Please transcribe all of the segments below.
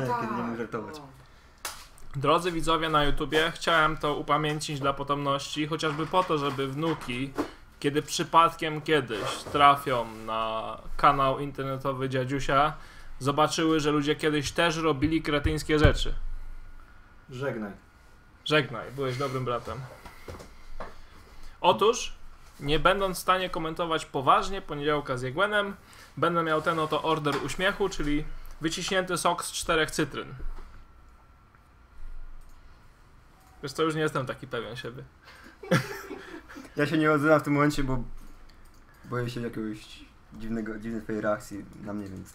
Żegnaj, tak. kiedy nie mógł żartować. Drodzy widzowie na YouTubie, chciałem to upamiętnić dla potomności, chociażby po to, żeby wnuki, kiedy przypadkiem kiedyś trafią na kanał internetowy dziadziusia, zobaczyły, że ludzie kiedyś też robili kretyńskie rzeczy. Żegnaj. Żegnaj, byłeś dobrym bratem. Otóż, nie będąc w stanie komentować poważnie poniedziałka z Jegłenem, będę miał ten oto order uśmiechu, czyli wyciśnięty sok z czterech cytryn. Wiesz co, już nie jestem taki pewien siebie. Ja się nie odzywam w tym momencie, bo boję się jakiegoś dziwnego, dziwnej twojej reakcji na mnie, więc...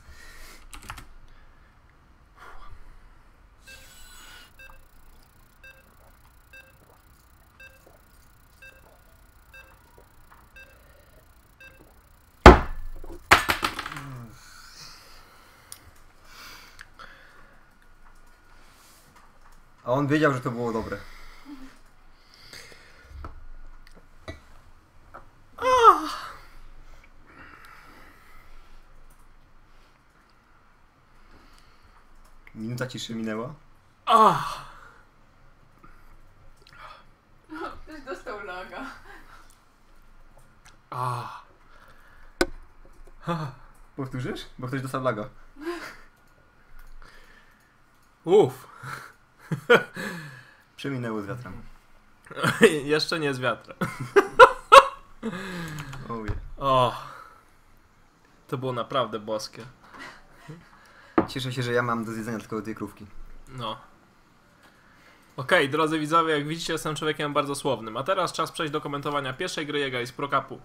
A on wiedział, że to było dobre. Minuta ciszy minęła. Ach, Ktoś dostał laga. ach. Powtórzysz? Bo ktoś dostał laga. Uff, Przeminęło z wiatrem. jeszcze nie z wiatrem. Oh yeah. O, to było naprawdę boskie. Cieszę się, że ja mam do zjedzenia tylko dwie krówki. No. Okej, drodzy widzowie, jak widzicie, jestem człowiekiem bardzo słownym. A teraz czas przejść do komentowania pierwszej gry Jega z Prokapu.